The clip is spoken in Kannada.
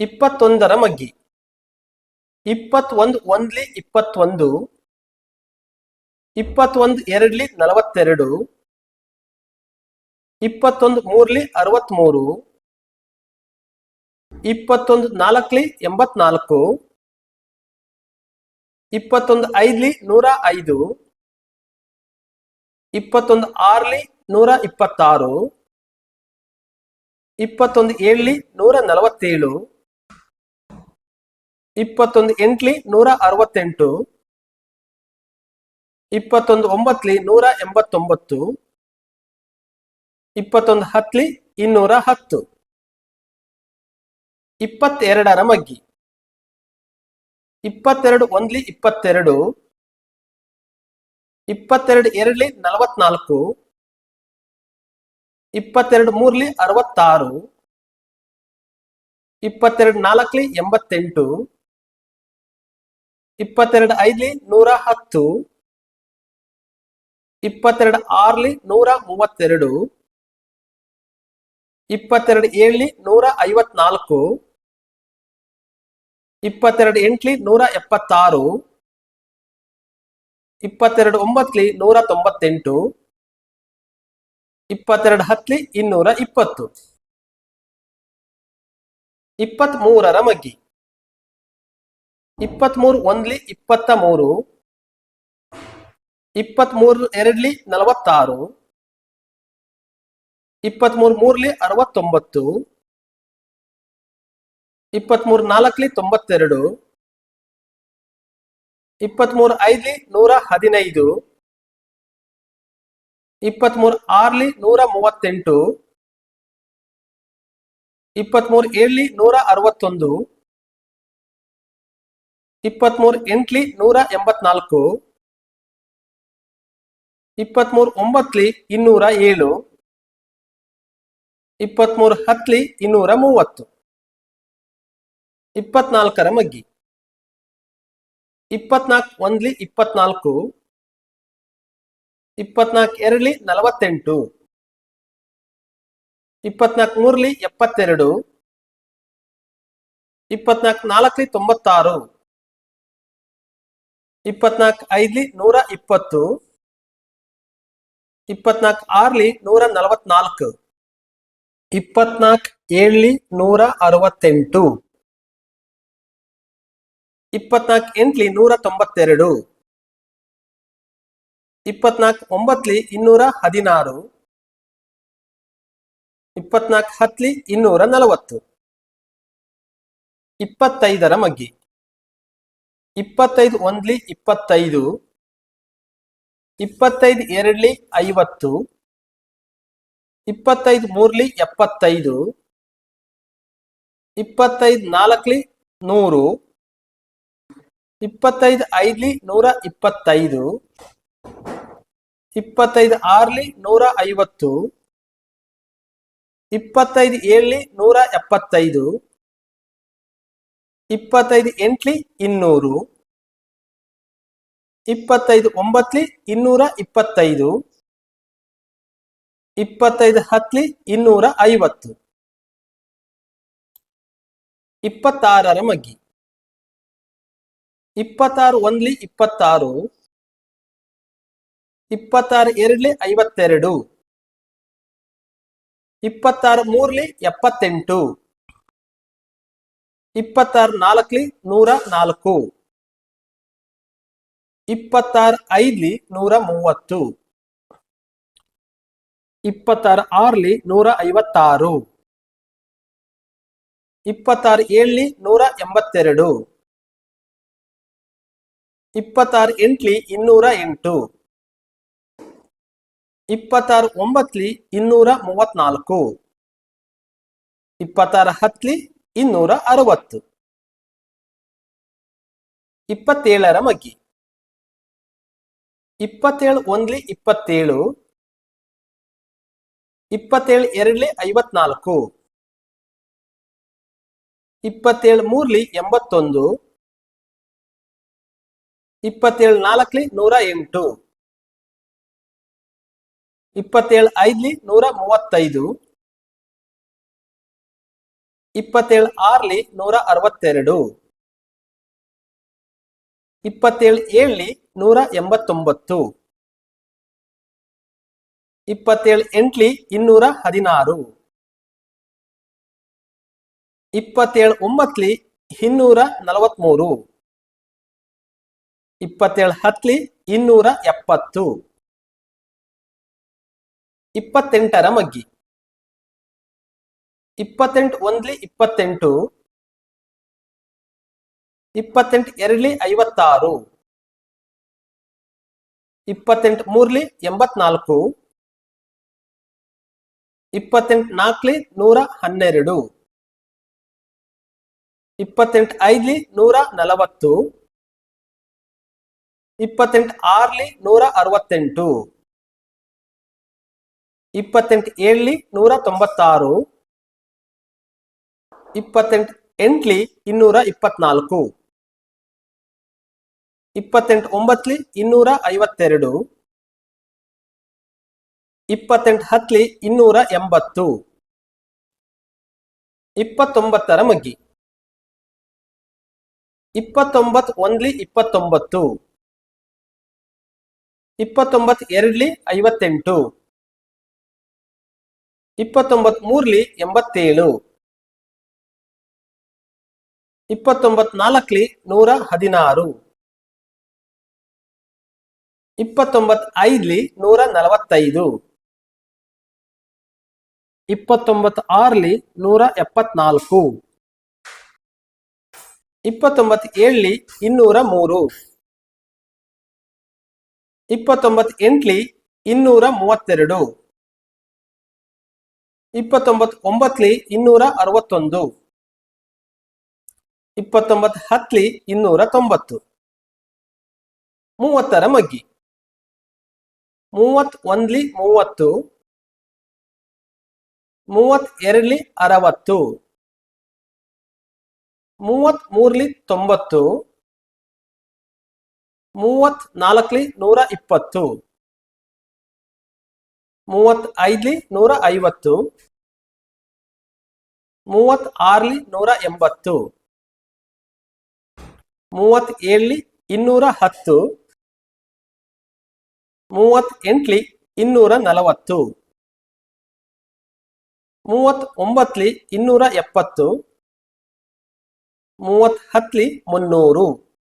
ಇಪ್ಪತ್ತೊಂದರ ಮಗ್ಗಿ. ಇಪ್ಪತ್ತೊಂದು ಒಂದ್ಲಿ ಇಪ್ಪತ್ತೊಂದು ಇಪ್ಪತ್ತೊಂದು ಎರಡ್ಲಿ ನಲವತ್ತೆರಡು, ಇಪ್ಪತ್ತೊಂದು ಮೂರ್ಲಿ ಅರವತ್ಮೂರು, ಇಪ್ಪತ್ತೊಂದು ನಾಲ್ಕಲಿ ಎಂಬತ್ನಾಲ್ಕು, ಇಪ್ಪತ್ತೊಂದು ಐದ್ಲಿ ನೂರ ಐದು, ಇಪ್ಪತ್ತೊಂದು ಆರ್ಲಿ ನೂರ ಇಪ್ಪತ್ತಾರು, ಇಪ್ಪತ್ತೊಂದು ಏಳ್ಲಿ ನೂರ ನಲವತ್ತೇಳು ಇಪ್ಪತ್ತೊಂದು ಎಂಟ್ಲಿ ನೂರ ಅರವತ್ತೆಂಟು, ಇಪ್ಪತ್ತೊಂದು ಒಂಬತ್ಲಿ ನೂರ ಎಂಬತ್ತೊಂಬತ್ತು, ಇಪ್ಪತ್ತೊಂದು ಹತ್ಲಿ ಇನ್ನೂರ ಹತ್ತು. ಇಪ್ಪತ್ತೆರಡರ ಮಗ್ಗಿ. ಇಪ್ಪತ್ತೆರಡು ಒಂದ್ಲಿ ಇಪ್ಪತ್ತೆರಡು ಇಪ್ಪತ್ತೆರಡು ಎರಡ್ಲಿ ನಲವತ್ನಾಲ್ಕು, ಇಪ್ಪತ್ತೆರಡು ಮೂರ್ಲಿ ಅರವತ್ತಾರು, ಇಪ್ಪತ್ತೆರಡು ನಾಲ್ಕಲಿ ಎಂಬತ್ತೆಂಟು ಇಪ್ಪತ್ತೆರಡು ಐದ್ಲಿ ನೂರ ಹತ್ತು, ಇಪ್ಪತ್ತೆರಡು ಆರ್ಲಿ ನೂರ ಮೂವತ್ತೆರಡು, ಇಪ್ಪತ್ತೆರಡು ಏಳ್ಲಿ ನೂರ ಐವತ್ನಾಲ್ಕು, ಇಪ್ಪತ್ತೆರಡು ಎಂಟ್ಲಿ ನೂರ ಎಪ್ಪತ್ತಾರು, ಇಪ್ಪತ್ತೆರಡು ಒಂಬತ್ಲಿ ನೂರ ತೊಂಬತ್ತೆಂಟು, ಇಪ್ಪತ್ತೆರಡು ಹತ್ಲಿ ಇನ್ನೂರ ಇಪ್ಪತ್ತು. ಇಪ್ಪತ್ತ್ ಮೂರರ ಮಗ್ಗಿ. ಇಪ್ಪತ್ಮೂರು ಒಂದ್ಲಿ ಇಪ್ಪತ್ತ ಮೂರು ಇಪ್ಪತ್ಮೂರು ಎರಡ್ಲಿ ನಲವತ್ತಾರು, ಇಪ್ಪತ್ಮೂರು ಮೂರ್ಲಿ ಅರವತ್ತೊಂಬತ್ತು, ಇಪ್ಪತ್ಮೂರು ನಾಲ್ಕಲಿ ತೊಂಬತ್ತೆರಡು, ಇಪ್ಪತ್ಮೂರು ಐದ್ಲಿ ನೂರ ಹದಿನೈದು, ಇಪ್ಪತ್ಮೂರು ಆರ್ಲಿ ನೂರ ಮೂವತ್ತೆಂಟು, ಇಪ್ಪತ್ಮೂರು ಏಳ್ಲಿ ನೂರ ಅರವತ್ತೊಂದು ಇಪ್ಪತ್ಮೂರು ಎಂಟ್ಲಿ ನೂರ ಎಂಬತ್ನಾಲ್ಕು. ಇಪ್ಪತ್ಮೂರು ಒಂಬತ್ಲಿ ಇನ್ನೂರ ಏಳು. ಇಪ್ಪತ್ಮೂರು ಹತ್ಲಿ ಇನ್ನೂರ ಮೂವತ್ತು. ಇಪ್ಪತ್ನಾಲ್ಕರ ಮಗ್ಗಿ. ಇಪ್ಪತ್ನಾಲ್ಕು ಒಂದ್ಲಿ ಇಪ್ಪತ್ನಾಲ್ಕು. ಇಪ್ಪತ್ನಾಲ್ಕು ಎರಡ್ಲಿ ನಲವತ್ತೆಂಟು. ಇಪ್ಪತ್ನಾಲ್ಕು ಮೂರ್ಲಿ ಎಪ್ಪತ್ತೆರಡು. ಇಪ್ಪತ್ನಾಲ್ಕು ನಾಲ್ಕಲಿ ತೊಂಬತ್ತಾರು. ಇಪ್ಪತ್ನಾಲ್ಕು ಐದ್ಲಿ ನೂರ ಇಪ್ಪತ್ತು. ಇಪ್ಪತ್ನಾಲ್ಕು ಆರ್ಲಿ ನೂರ ನಲವತ್ನಾಲ್ಕು. ಇಪ್ಪತ್ನಾಲ್ಕು ಏಳ್ಲಿ ನೂರ ಅರವತ್ತೆಂಟು. ಇಪ್ಪತ್ನಾಲ್ಕು ಎಂಟ್ಲಿ ನೂರ ತೊಂಬತ್ತೆರಡು. ಇಪ್ಪತ್ನಾಲ್ಕು ಒಂಬತ್ಲಿ ಇನ್ನೂರ ಹದಿನಾರು. ಇಪ್ಪತ್ನಾಲ್ಕು ಹತ್ಲಿ ಇನ್ನೂರ ನಲವತ್ತು. ಇಪ್ಪತ್ತೈದರ ಮಗ್ಗಿ. ಇಪ್ಪತ್ತೈದು ಒಂದ್ಲಿ ಇಪ್ಪತ್ತೈದು ಇಪ್ಪತ್ತೈದು ಎರಡ್ಲಿ ಐವತ್ತು, ಇಪ್ಪತ್ತೈದು ಮೂರ್ಲಿ ಎಪ್ಪತ್ತೈದು, ಇಪ್ಪತ್ತೈದು ನಾಲ್ಕಲಿ ನೂರು, ಇಪ್ಪತ್ತೈದು ಐದ್ಲಿ ನೂರ ಇಪ್ಪತ್ತೈದು ಇಪ್ಪತ್ತೈದು ಆರ್ಲಿ ನೂರ ಐವತ್ತು, ಇಪ್ಪತ್ತೈದು ಏಳ್ಲಿ ನೂರ ಎಪ್ಪತ್ತೈದು ಇಪ್ಪತ್ತೈದು ಎಂಟ್ಲಿ ಇನ್ನೂರು, ಇಪ್ಪತ್ತೈದು ಒಂಬತ್ಲಿ ಇನ್ನೂರ ಇಪ್ಪತ್ತೈದು ಇಪ್ಪತ್ತೈದು ಹತ್ಲಿ ಇನ್ನೂರ ಐವತ್ತು. ಇಪ್ಪತ್ತಾರರ ಮಗ್ಗಿ. ಇಪ್ಪತ್ತಾರು ಒಂದ್ಲಿ ಇಪ್ಪತ್ತಾರು ಇಪ್ಪತ್ತಾರು ಎರಡ್ಲಿ ಐವತ್ತೆರಡು, ಇಪ್ಪತ್ತಾರು ಮೂರ್ಲಿ ಎಪ್ಪತ್ತೆಂಟು. ಇಪ್ಪತ್ತಾರು ನಾಲ್ಕಲಿ ನೂರ ನಾಲ್ಕು. ಇಪ್ಪತ್ತಾರು ಐದ್ಲಿ ನೂರ ಮೂವತ್ತು. ಇಪ್ಪತ್ತಾರು ಆರ್ಲಿ ನೂರ ಐವತ್ತಾರು. ಇಪ್ಪತ್ತಾರು ಏಳ್ಲಿ ನೂರ ಎಂಬತ್ತೆರಡು. ಇಪ್ಪತ್ತಾರು ಎಂಟ್ಲಿ ಇನ್ನೂರ ಎಂಟು. ಇಪ್ಪತ್ತಾರು ಒಂಬತ್ಲಿ ಇನ್ನೂರ ಮೂವತ್ನಾಲ್ಕು. ಇಪ್ಪತ್ತಾರು ಹತ್ಲಿ ಇನ್ನೂರ ಅರವತ್ತು ಇಪ್ಪತ್ತೇಳರ ಮಗ್ಗಿ. ಇಪ್ಪತ್ತೇಳು ಒಂದ್ಲಿ ಇಪ್ಪತ್ತೇಳು. ಇಪ್ಪತ್ತೇಳು ಎರಡ್ಲಿ ಐವತ್ನಾಲ್ಕು. ಇಪ್ಪತ್ತೇಳು ಮೂರ್ಲಿ ಎಂಬತ್ತೊಂದು. ಇಪ್ಪತ್ತೇಳು ನಾಲ್ಕಲಿ ನೂರ ಎಂಟು. ಇಪ್ಪತ್ತೇಳು ಐದ್ಲಿ ನೂರ ಮೂವತ್ತೈದು. ಇಪ್ಪತ್ತೇಳು ಆರ್ಲಿ ನೂರ ಅರವತ್ತೆರಡು. ಇಪ್ಪತ್ತೇಳು ಏಳ್ಲಿ ನೂರ ಎಂಬತ್ತೊಂಬತ್ತು. ಇಪ್ಪತ್ತೇಳು ಎಂಟ್ಲಿ ಇನ್ನೂರ ಹದಿನಾರು. ಇಪ್ಪತ್ತೇಳು ಒಂಬತ್ಲಿ ಇನ್ನೂರ ನಲವತ್ಮೂರು. ಇಪ್ಪತ್ತೇಳು ಹತ್ಲಿ ಇನ್ನೂರ ಎಪ್ಪತ್ತು. ಇಪ್ಪತ್ತೆಂಟರ ಮಗ್ಗಿ. ಇಪ್ಪತ್ತೆಂಟು ಒಂದ್ಲಿ ಇಪ್ಪತ್ತೆಂಟು ಇಪ್ಪತ್ತೆಂಟು ಎರಡ್ಲಿ ಐವತ್ತಾರು, ಇಪ್ಪತ್ತೆಂಟು ಮೂರ್ಲಿ ಎಂಬತ್ನಾಲ್ಕು, ಇಪ್ಪತ್ತೆಂಟು ನಾಲ್ಕಲಿ ನೂರ ಹನ್ನೆರಡು, ಇಪ್ಪತ್ತೆಂಟು ಐದ್ಲಿ ನೂರ ನಲವತ್ತು, ಇಪ್ಪತ್ತೆಂಟು ಆರ್ಲಿ ನೂರ ಅರವತ್ತೆಂಟು, ಇಪ್ಪತ್ತೆಂಟು ಏಳ್ಲಿ ನೂರ ತೊಂಬತ್ತಾರು ಇಪ್ಪತ್ತೆಂಟು ಎಂಟ್ಲಿ ಇನ್ನೂರ ಇಪ್ಪತ್ನಾಲ್ಕು. ಇಪ್ಪತ್ತೆಂಟು ಒಂಬತ್ಲಿ ಇನ್ನೂರ ಐವತ್ತೆರಡು. ಇಪ್ಪತ್ತೆಂಟು ಹತ್ಲಿ ಇನ್ನೂರ ಎಂಬತ್ತು. ಇಪ್ಪತ್ತೊಂಬತ್ತರ ಮಗ್ಗಿ. ಇಪ್ಪತ್ತೊಂಬತ್ತು ಒಂದ್ಲಿ ಇಪ್ಪತ್ತೊಂಬತ್ತು. ಇಪ್ಪತ್ತೊಂಬತ್ತು ಎರಡ್ಲಿ ಐವತ್ತೆಂಟು. ಇಪ್ಪತ್ತೊಂಬತ್ ಮೂರ್ಲಿ ಎಂಬತ್ತೇಳು. ಇಪ್ಪತ್ತೊಂಬತ್ ನಾಲ್ಕಲಿ ನೂರ ಹದಿನಾರು. ಇಪ್ಪತ್ತೊಂಬತ್ ಐದ್ಲಿ ನೂರ ನಲವತ್ತೈದು. ಇಪ್ಪತ್ತೊಂಬತ್ ಆರ್ಲಿ ನೂರ ಎಪ್ಪತ್ನಾಲ್ಕು. ಇಪ್ಪತ್ತೊಂಬತ್ ಏಳ್ಲಿ ಇನ್ನೂರ ಮೂರು. ಇಪ್ಪತ್ತೊಂಬತ್ ಎಂಟ್ಲಿ ಇನ್ನೂರ ಮೂವತ್ತೆರಡು. ಇಪ್ಪತ್ತೊಂಬತ್ತು ಒಂಬತ್ತಲಿ ಇನ್ನೂರ ಅರವತ್ತೊಂದು. ಇಪ್ಪತ್ತೊಂಬತ್ ಹತ್ಲಿ ಇನ್ನೂರ ತೊಂಬತ್ತು. ಮೂವತ್ತರ ಮಗ್ಗಿ. ಮೂವತ್ ಒಂದ್ಲಿ ಮೂವತ್ತು. ಮೂವತ್ ಎರಡ್ಲಿ ಅರವತ್ತು. ಮೂವತ್ ಮೂರ್ಲಿ ತೊಂಬತ್ತು. ಮೂವತ್ ನಾಲ್ಕಲಿ ನೂರ ಇಪ್ಪತ್ತು. ಮೂವತ್ ಐದ್ಲಿ ನೂರ ಐವತ್ತು. ಮೂವತ್ ಆರ್ಲಿ ನೂರ ಎಂಬತ್ತು. ಮೂವತ್ ಏಳ್ಲಿ ಇನ್ನೂರ ಹತ್ತು. ಮೂವತ್ ಎಂಟ್ಲಿ ಇನ್ನೂರ ನಲವತ್ತು. ಮೂವತ್ ಒಂಬತ್ಲಿ ಇನ್ನೂರ ಎಪ್ಪತ್ತು. ಮೂವತ್ ಹತ್ತಲಿ ಮುನ್ನೂರು.